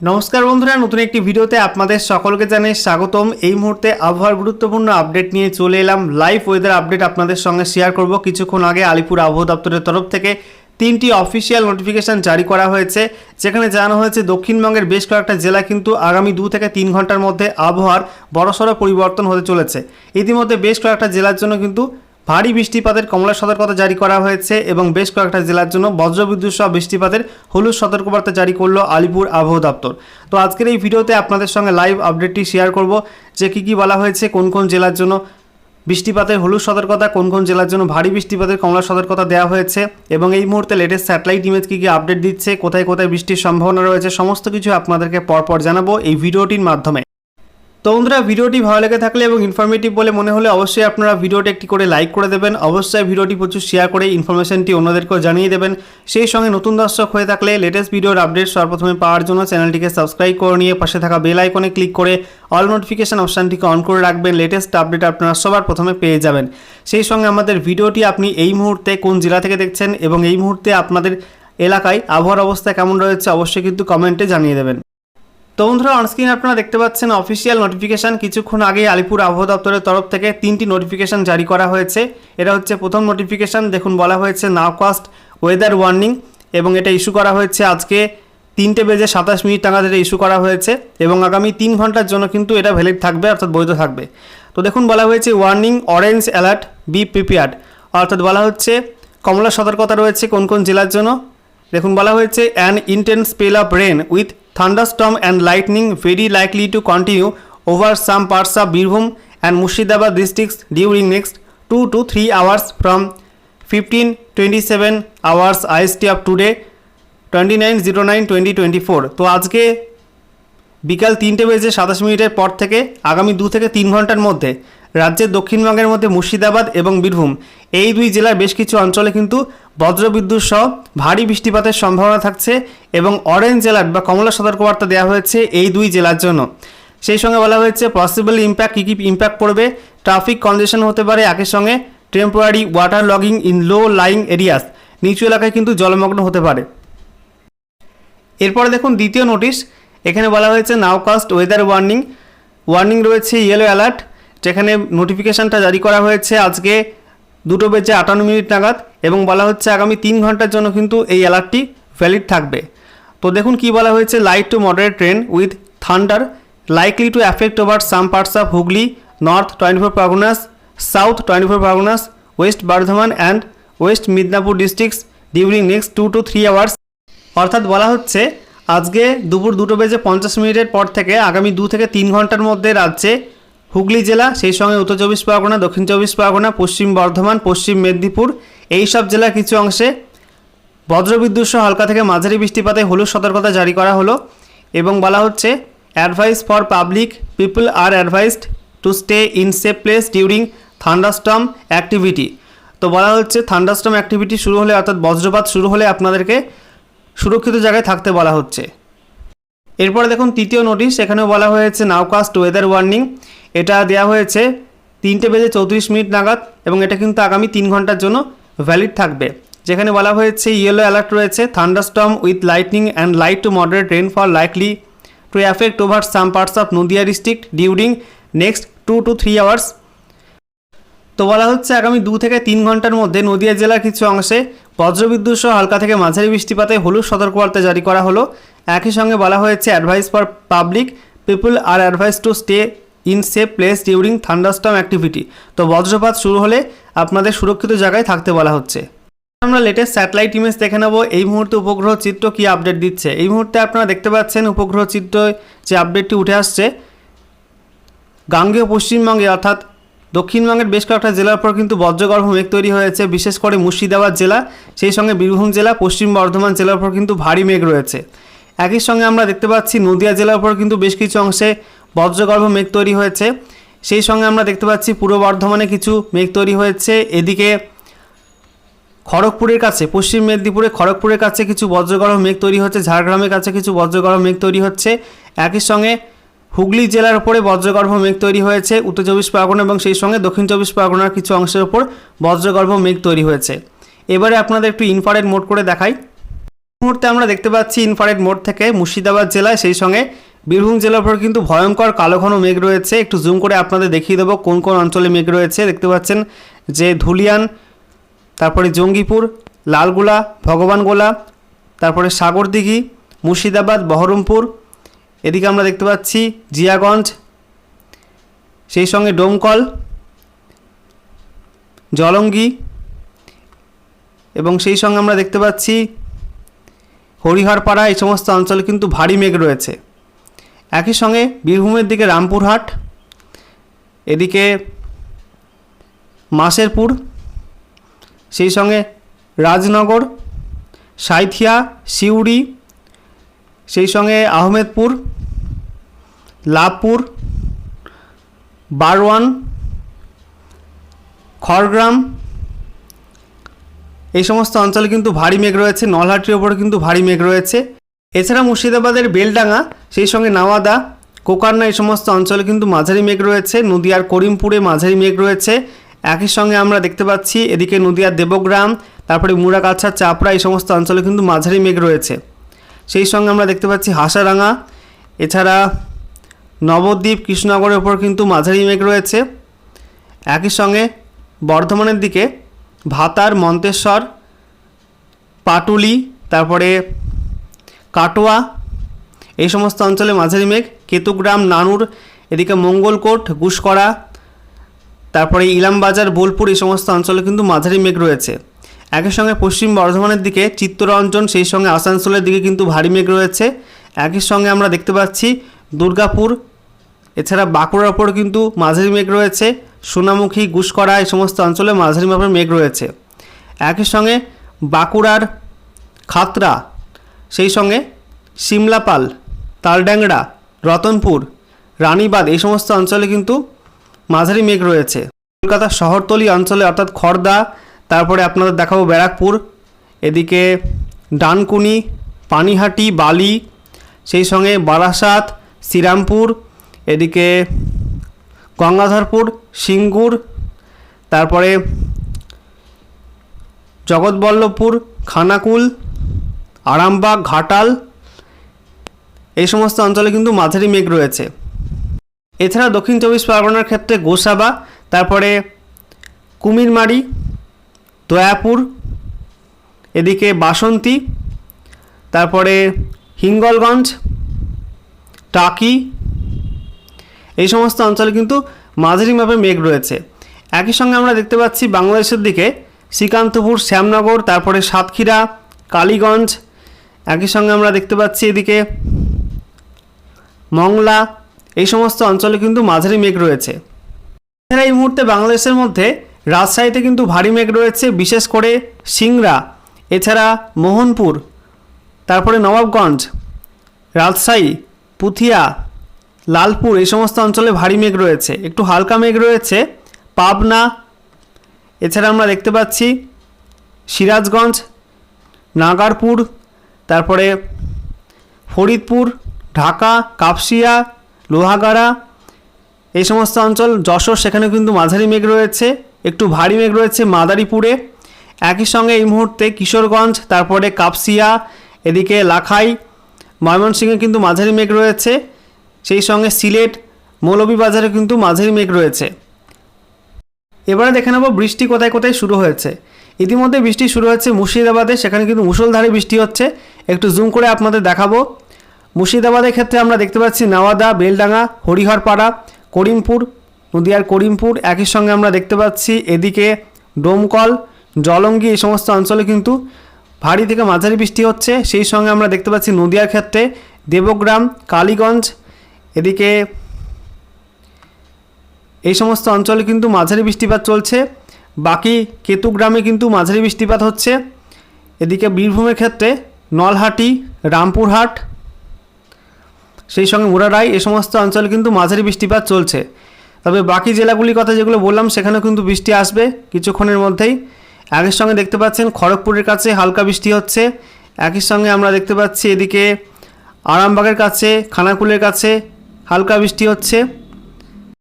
নমস্কার বন্ধুরা, নতুন একটি ভিডিওতে আপনাদের সকলকে জানাই স্বাগতম। এই মুহূর্তে আবহাওয়ার গুরুত্বপূর্ণ আপডেট নিয়ে চলে এলাম। লাইভ ওয়েদার আপডেট আপনাদের সঙ্গে শেয়ার করব। কিছুক্ষণ আগে আলিপুর আবহাওয়া দপ্তরের তরফ থেকে তিনটি অফিসিয়াল নোটিফিকেশন জারি করা হয়েছে, যেখানে জানানো হয়েছে, দক্ষিণবঙ্গের বেশ কয়েকটা জেলা কিন্তু আগামী দু থেকে তিন ঘণ্টার মধ্যে আবহাওয়ার বড়সড় পরিবর্তন হতে চলেছে। ইতিমধ্যে বেশ কয়েকটা জেলার জন্য কিন্তু ভারী বৃষ্টিপাতের কমলা সতর্কতা জারি করা হয়েছে এবং বেশ কয়েকটা জেলার জন্য বজ্রবিদ্যুৎ সহ বৃষ্টিপাতের হলুদ সতর্কবার্তা জারি করল আলিপুর আবহাওয়া দপ্তর। তো আজকের এই ভিডিওতে আপনাদের সঙ্গে লাইভ আপডেটটি শেয়ার করব যে কী কী বলা হয়েছে, কোন কোন জেলার জন্য বৃষ্টিপাতের হলুদ সতর্কতা, কোন কোন জেলার জন্য ভারী বৃষ্টিপাতের কমলা সতর্কতা দেওয়া হয়েছে এবং এই মুহূর্তে লেটেস্ট স্যাটেলাইট ইমেজ কী কী আপডেট দিচ্ছে, কোথায় কোথায় বৃষ্টির সম্ভাবনা রয়েছে, সমস্ত কিছু আপনাদেরকে পরপর জানাব এই ভিডিওটির মাধ্যমে। তো বন্ধুরা, ভিডিওটি ভালো লেগে থাকলে এবং ইনফরমেটিভ বলে মনে হলে অবশ্যই আপনারা ভিডিওটি একটি করে লাইক করে দেবেন। অবশ্যই ভিডিওটি প্রচুর শেয়ার করে ইনফরমেশনটি অন্যদেরকেও জানিয়ে দেবেন। সেই সঙ্গে নতুন দর্শক হয়ে থাকলে লেটেস্ট ভিডিওর আপডেট সর্বপ্রথমে পাওয়ার জন্য চ্যানেলটিকে সাবস্ক্রাইব করে নিয়ে পাশে থাকা বেল আইকনে ক্লিক করে অল নোটিফিকেশন অপশানটিকে অন করে রাখবেন। লেটেস্ট আপডেট আপনারা সবার প্রথমে পেয়ে যাবেন। সেই সঙ্গে আমাদের ভিডিওটি আপনি এই মুহূর্তে কোন জেলা থেকে দেখছেন এবং এই মুহূর্তে আপনাদের এলাকায় আবহাওয়ার অবস্থা কেমন রয়েছে অবশ্যই কিন্তু কমেন্টে জানিয়ে দেবেন। তো বন্ধুরা অনস্ক্রিন আপনারা দেখতে পাচ্ছেন অফিসিয়াল নোটিফিকেশান কিছুক্ষণ আগে আলিপুর আবহাওয়া দপ্তরের তরফ থেকে তিনটি নোটিফিকেশান জারি করা হয়েছে। এটা হচ্ছে, প্রথম নোটিফিকেশান দেখুন, বলা হয়েছে নাও নাওকাস্ট ওয়েদার ওয়ার্নিং এবং এটা ইস্যু করা হয়েছে আজকে তিনটে বেজে সাতাশ মিনিট নাগাদ এটা ইস্যু করা হয়েছে এবং আগামী তিন ঘণ্টার জন্য কিন্তু এটা ভ্যালিড থাকবে, অর্থাৎ বৈধ থাকবে। তো দেখুন, বলা হয়েছে warning orange alert be prepared অর্থাৎ বলা হচ্ছে, কমলা সতর্কতা রয়েছে কোন কোন জেলার জন্য? দেখুন, বলা হয়েছে an intense spell of rain with thunderstorm and lightning very likely to continue over some parts of Birbhum and Murshidabad districts during next two to three hours from fifteen twenty seven hours IST of today twenty nine zero nine twenty twenty four তো আজকে বিকাল তিনটে বেজে সাতাশ মিনিটের পর থেকে আগামী দু থেকে তিন ঘণ্টার মধ্যে রাজ্যের দক্ষিণবঙ্গের মধ্যে মুর্শিদাবাদ এবং বীরভূম। এই দুই জেলার বেশ কিছু অঞ্চলে কিন্তু বজ্রবিদ্যুৎ সহ ভারী বৃষ্টিপাতের সম্ভাবনা থাকছে এবং অরেঞ্জ জেলার বা কমলা সতর্কবার্তা দেওয়া হয়েছে এই দুই জেলার জন্য। সেই সঙ্গে বলা হয়েছে পসিবল ইম্প্যাক্ট কী কী ইম্প্যাক্ট পড়বে? ট্রাফিক কন্ডিশন হতে পারে, একই সঙ্গে temporary water logging in low lying areas নিচু এলাকায় কিন্তু জলমগ্ন হতে পারে। এরপরে দেখুন, দ্বিতীয় নোটিশ এখানে বলা হয়েছে নাওকাস্ট ওয়েদার ওয়ার্নিং ওয়ার্নিং রয়েছে ইয়েলো অ্যালার্ট যেখানে নোটিফিকেশানটা জারি করা হয়েছে আজকে দুটো বেজে আটান্ন মিনিট নাগাদ এবং বলা হচ্ছে আগামী তিন ঘণ্টার জন্য কিন্তু এই অ্যালার্টটি ভ্যালিড থাকবে। তো দেখুন কি বলা হয়েছে light to moderate rain with thunder likely to affect over some parts of Hooghly north twenty four Parganas south twenty four Parganas west Bardhaman and west Midnapore districts during next two to three hours অর্থাৎ বলা হচ্ছে, আজকে দুপুর দুটো বেজে পঞ্চাশ মিনিটের পর থেকে আগামী দু থেকে তিন ঘণ্টার মধ্যে রাজ্যে হুগলি জেলা, সেই সঙ্গে উত্তর চব্বিশ পরগনা, দক্ষিণ চব্বিশ পরগনা, পশ্চিম বর্ধমান, পশ্চিম মেদিনীপুর, এই সব জেলার কিছু অংশে বজ্রবিদ্যুৎ সহ হালকা থেকে মাঝারি বৃষ্টিপাতে হলুদ সতর্কতা জারি করা হলো এবং বলা হচ্ছে advice for public people are advised to stay in safe place during thunderstorm activity তো বলা হচ্ছে থান্ডারস্টম অ্যাক্টিভিটি শুরু হলে অর্থাৎ বজ্রপাত শুরু হলে আপনাদেরকে সুরক্ষিত জায়গায় থাকতে বলা হচ্ছে। এরপরে দেখুন তৃতীয় নোটিশ এখানেও বলা হয়েছে নাওকাস্ট ওয়েদার ওয়ার্নিং এটা দেওয়া হয়েছে তিনটে বেজে চৌত্রিশ মিনিট নাগাদ এবং এটা কিন্তু আগামী তিন ঘণ্টার জন্য ভ্যালিড থাকবে। যেখানে বলা হয়েছে ইয়েলো অ্যালার্ট রয়েছে thunderstorm with lightning and light to moderate rain for likely to affect over some parts of Nadia district during next two to three hours তো বলা হচ্ছে আগামী দু থেকে তিন ঘণ্টার মধ্যে নদিয়া জেলার কিছু অংশে বজ্রবিদ্যুৎ সহ হালকা থেকে মাঝারি বৃষ্টিপাতে হলুদ সতর্কবার্তা জারি করা হলো। একই সঙ্গে বলা হয়েছে advice for public people are advise to stay in safe place during thunderstorm activity তো বজ্রপাত শুরু হলে আপনাদের সুরক্ষিত জায়গায় থাকতে বলা হচ্ছে। আমরা লেটেস্ট স্যাটেলাইট ইমেজ দেখে নেব। এই মুহূর্তে উপগ্রহ চিত্র কী আপডেট দিচ্ছে? এই মুহূর্তে আপনারা দেখতে পাচ্ছেন উপগ্রহ চিত্র যে আপডেটটি উঠে আসছে। গাঙ্গেয় পশ্চিমবঙ্গে অর্থাৎ দক্ষিণবঙ্গের বেশ কয়েকটা জেলার পর কিন্তু বজ্রগর্ভ মেঘ তৈরি হয়েছে, বিশেষ করে মুর্শিদাবাদ জেলা, সেই সঙ্গে বীরভূম জেলা, পশ্চিম বর্ধমান জেলার পর কিন্তু ভারী মেঘ রয়েছে। একই সঙ্গে আমরা দেখতে পাচ্ছি নদিয়া জেলার পর কিন্তু বেশ কিছু অংশে বজ্রগর্ভ মেঘ তৈরি হয়েছে। সেই সঙ্গে আমরা দেখতে পাচ্ছি পূর্ব বর্ধমানে কিছু মেঘ তৈরি হয়েছে। এদিকে খড়গপুরের কাছে, পশ্চিম মেদিনীপুরে খড়গপুরের কাছে কিছু বজ্রগর্ভ মেঘ তৈরি হচ্ছে, ঝাড়গ্রামের কাছে কিছু বজ্রগর্ভ মেঘ তৈরি হচ্ছে। একই সঙ্গে হুগলি জেলার উপরে বজ্রগর্ভ মেঘ তৈরি হয়েছে, উত্তর চব্বিশ পরগনা এবং সেই সঙ্গে দক্ষিণ চব্বিশ পরগনার কিছু অংশের উপর বজ্রগর্ভ মেঘ তৈরি হয়েছে। এবারে আপনাদের একটু ইনফারেড মোড করে দেখাই। মুহূর্তে আমরা দেখতে পাচ্ছি ইনফারেড মোড থেকে মুর্শিদাবাদ জেলায়, সেই সঙ্গে বীরভূম জেলার উপর কিন্তু ভয়ঙ্কর কালো ঘন মেঘ রয়েছে। একটু জুম করে আপনাদের দেখিয়ে দেবো কোন কোন অঞ্চলে মেঘ রয়েছে। দেখতে পাচ্ছেন যে ধুলিয়ান, তারপরে জঙ্গিপুর, লালগোলা, ভগবানগোলা, তারপরে সাগরদিঘি, মুর্শিদাবাদ, বহরমপুর এদিকে আমরা দেখতে পাচ্ছি জিয়াগঞ্জ, সেই সঙ্গে ডোমকল, জলঙ্গি এবং সেই সঙ্গে আমরা দেখতে পাচ্ছি হরিহরপাড়া, এই সমস্ত অঞ্চলে কিন্তু ভারী মেঘ রয়েছে। একই সঙ্গে বীরভূমের দিকে রামপুরহাট, এদিকে মাসেরপুর, সেই সঙ্গে রাজনগর, সাঁইথিয়া, সিউড়ি সেই সঙ্গে আহমেদপুর, লাভপুর, বারওয়ান, খড়গ্রাম, এই সমস্ত অঞ্চলে কিন্তু ভারী মেঘ রয়েছে, নলহাটির ওপরে কিন্তু ভারী মেঘ রয়েছে। এছাড়া মুর্শিদাবাদের বেলডাঙ্গা, সেই সঙ্গে নাওয়াদা, কোকারনা, এই সমস্ত অঞ্চলে কিন্তু মাঝারি মেঘ রয়েছে, নদিয়ার করিমপুরে মাঝারি মেঘ রয়েছে। একই সঙ্গে আমরা দেখতে পাচ্ছি, এদিকে নদিয়ার দেবগ্রাম, তারপরে মুরাগাছা চাপড়া, এই সমস্ত অঞ্চলে কিন্তু মাঝারি মেঘ রয়েছে। সেই সঙ্গে আমরা দেখতে পাচ্ছি হাসারাঙ্গা এছাড়া নবদ্বীপ কৃষ্ণনগরের ওপর কিন্তু মাঝারি মেঘ রয়েছে। একই সঙ্গে বর্ধমানের দিকে ভাতার, মন্তেশ্বর, পাটুলি, তারপরে কাটোয়া, এই সমস্ত অঞ্চলে মাঝারি মেঘ। কেতুগ্রাম, নানুর, এদিকে মঙ্গলকোট গুসকরা তারপরে ইলামবাজার, বোলপুর, এই সমস্ত অঞ্চলে কিন্তু মাঝারি মেঘ রয়েছে। একই সঙ্গে পশ্চিম বর্ধমানের দিকে চিত্তরঞ্জন, সেই সঙ্গে আসানসোলের দিকে কিন্তু ভারী মেঘ রয়েছে। একই সঙ্গে আমরা দেখতে পাচ্ছি দুর্গাপুর, এছাড়া বাঁকুড়ার ওপর কিন্তু মাঝারি মেঘ রয়েছে। সোনামুখী, গুসকরা, এই সমস্ত অঞ্চলে মাঝারি মাপের মেঘ রয়েছে। একই সঙ্গে বাঁকুড়ার খাতরা সেই সঙ্গে সিমলাপাল তালড্যাংরা, রতনপুর রানীবাদ এই সমস্ত অঞ্চলে কিন্তু মাঝারি মেঘ রয়েছে। কলকাতার শহরতলি অঞ্চলে অর্থাৎ খড়দা তারপরে আপনাদের দেখাবো ব্যারাকপুর, এদিকে ডানকুনি, পানিহাটি, বালি, সেই সঙ্গে বারাসাত, শ্রীরামপুর, এদিকে গঙ্গাধরপুর, সিঙ্গুর, তারপরে জগৎবল্লভপুর, খানাকুল, আরামবাগ, ঘাটাল, এই সমস্ত অঞ্চলে কিন্তু মাঝারি মেঘ রয়েছে। এছাড়া দক্ষিণ চব্বিশ পরগনার ক্ষেত্রে গোসাবা, তারপরে কুমিরমারি দয়াপুর এদিকে বাসন্তী, তারপরে হিঙ্গলগঞ্জ, টাকি, এই সমস্ত অঞ্চলে কিন্তু মাঝারি মাপে মেঘ রয়েছে। একই সঙ্গে আমরা দেখতে পাচ্ছি বাংলাদেশের দিকে শ্রীকান্তপুর, শ্যামনগর, তারপরে সাতক্ষীরা, কালীগঞ্জ, একই সঙ্গে আমরা দেখতে পাচ্ছি এদিকে মংলা, এই সমস্ত অঞ্চলে কিন্তু মাঝারি মেঘ রয়েছে। এছাড়া এই মুহূর্তে বাংলাদেশের মধ্যে রাজশাহীতে কিন্তু ভারী মেঘ রয়েছে, বিশেষ করে সিংড়া, এছাড়া মোহনপুর, তারপরে নবাবগঞ্জ, রাজশাহী, পুথিয়া, লালপুর, এই সমস্ত অঞ্চলে ভারী মেঘ রয়েছে। একটু হালকা মেঘ রয়েছে, পাবনা, এছাড়া আমরা দেখতে পাচ্ছি সিরাজগঞ্জ, নাগারপুর, তারপরে ফরিদপুর, ঢাকা, কাপসিয়া, লোহাগাড়া, এই সমস্ত অঞ্চল, যশোর সেখানে কিন্তু মাঝারি মেঘ রয়েছে। একটু ভারী মেঘ রয়েছে মাদারীপুরে। একই সঙ্গে এই মুহূর্তে কিশোরগঞ্জ, তারপরে কাপসিয়া, এদিকে লাখাই, ময়মনসিংহে কিন্তু মাঝারি মেঘ রয়েছে। সেই সঙ্গে সিলেট, মৌলভীবাজারে কিন্তু মাঝারি মেঘ রয়েছে। এবারে দেখে নেব বৃষ্টি কোথায় কোথায় শুরু হয়েছে। ইতিমধ্যে বৃষ্টি শুরু হয়েছে মুর্শিদাবাদে, সেখানে কিন্তু মুষলধারে বৃষ্টি হচ্ছে। একটু জুম করে আপনাদের দেখাবো। মুর্শিদাবাদের ক্ষেত্রে আমরা দেখতে পাচ্ছি নাওয়াদা, বেলডাঙ্গা, হরিহরপাড়া, করিমপুর নদিয়ার করিমপুর, একই সঙ্গে আমরা দেখতে পাচ্ছি এদিকে ডোমকল, জলঙ্গি এই সমস্ত অঞ্চলে কিন্তু ভারী থেকে মাঝারি বৃষ্টি হচ্ছে। সেই সঙ্গে আমরা দেখতে পাচ্ছি নদিয়ার ক্ষেত্রে দেবগ্রাম, কালীগঞ্জ, এদিকে এই সমস্ত অঞ্চলে কিন্তু মাঝারি বৃষ্টিপাত চলছে। বাকি কেতুগ্রামে কিন্তু মাঝারি বৃষ্টিপাত হচ্ছে। এদিকে বীরভূমের ক্ষেত্রে নলহাটি, রামপুরহাট, সেই সঙ্গে মুরারাই এ সমস্ত অঞ্চলে কিন্তু মাঝারি বৃষ্টিপাত চলছে। তবে বাকি জেলাগুলির কথা যেগুলো বললাম, সেখানেও কিন্তু বৃষ্টি আসবে কিছুক্ষণের মধ্যেই। একই সঙ্গে দেখতে পাচ্ছেন খড়গপুরের কাছে হালকা বৃষ্টি হচ্ছে। একই সঙ্গে আমরা দেখতে পাচ্ছি এদিকে আরামবাগের কাছে, খানাকুলের কাছে হালকা বৃষ্টি হচ্ছে।